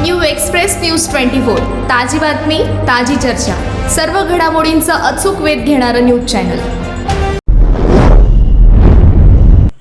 New express news twenty four. ताजी बातमी ताजी चर्चा. सर्व घडामोडींचा अचूक वेध घेणारं न्यूज चॅनल.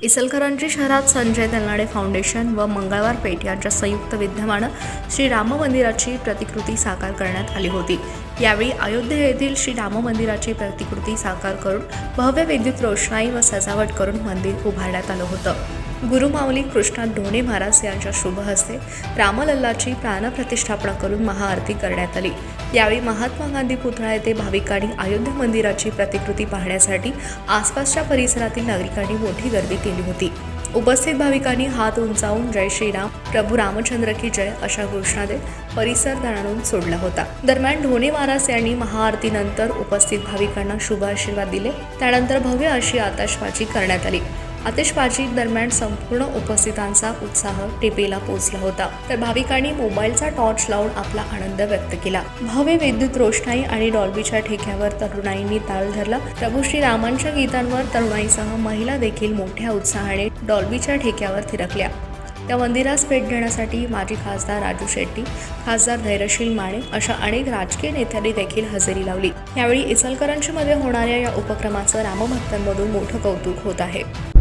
इचलकरंजी शहरात संजय दलनाडे फाउंडेशन व मंगळवार पेठ यांच्या संयुक्त विद्यमानं श्री राम मंदिराची प्रतिकृती साकार करण्यात आली होती. यावेळी अयोध्या येथील श्री राम मंदिराची प्रतिकृती साकार करून भव्य विद्युत रोषणाई व सजावट करून मंदिर उभारण्यात आलं होतं. गुरुमाऊली कृष्णा ढोणे महाराज यांच्या शुभ हस्ते रामलल्लाची प्राणप्रतिष्ठापना करून महाआरती करण्यात आली. यावेळी महात्मा गांधी पुतळा येथे भाविकांनी अयोध्या मंदिराची प्रतिकृती पाहण्यासाठी आसपासच्या परिसरातील नागरिकांनी मोठी गर्दी केली होती. उपस्थित भाविकांनी हात उंचावून जय श्रीराम प्रभू रामचंद्र की जय अशा घोषणा देत परिसर दणाणून सोडला होता. दरम्यान ढोणे महाराज यांनी महाआरतीनंतर उपस्थित भाविकांना शुभ आशीर्वाद दिले. त्यानंतर भव्य अशी आताशबाजी करण्यात आली. आतिषबाजी दरम्यान संपूर्ण उपस्थितांचा उत्साह टिपेला पोहोचला होता. तर भाविकांनी मोबाईलचा टॉर्च लावून आपला आनंद व्यक्त केला. भव्य विद्युत रोषणाई आणि डॉल्बीच्या ठेक्यावर तरुणाईंनी ताल धरला. प्रभू श्री रामांच्या गीतांवर तरुणाईसह महिला देखील मोठ्या उत्साहाने डॉल्बीच्या ठेक्यावर थिरकल्या. त्या मंदिरास भेट देण्यासाठी माजी खासदार राजू शेट्टी खासदार धैर्यशील माने अशा अनेक राजकीय नेत्यांनी देखील हजेरी लावली. यावेळी इचलकरंजीमध्ये होणाऱ्या या उपक्रमाचं रामभक्तांमधून मोठं कौतुक होत आहे.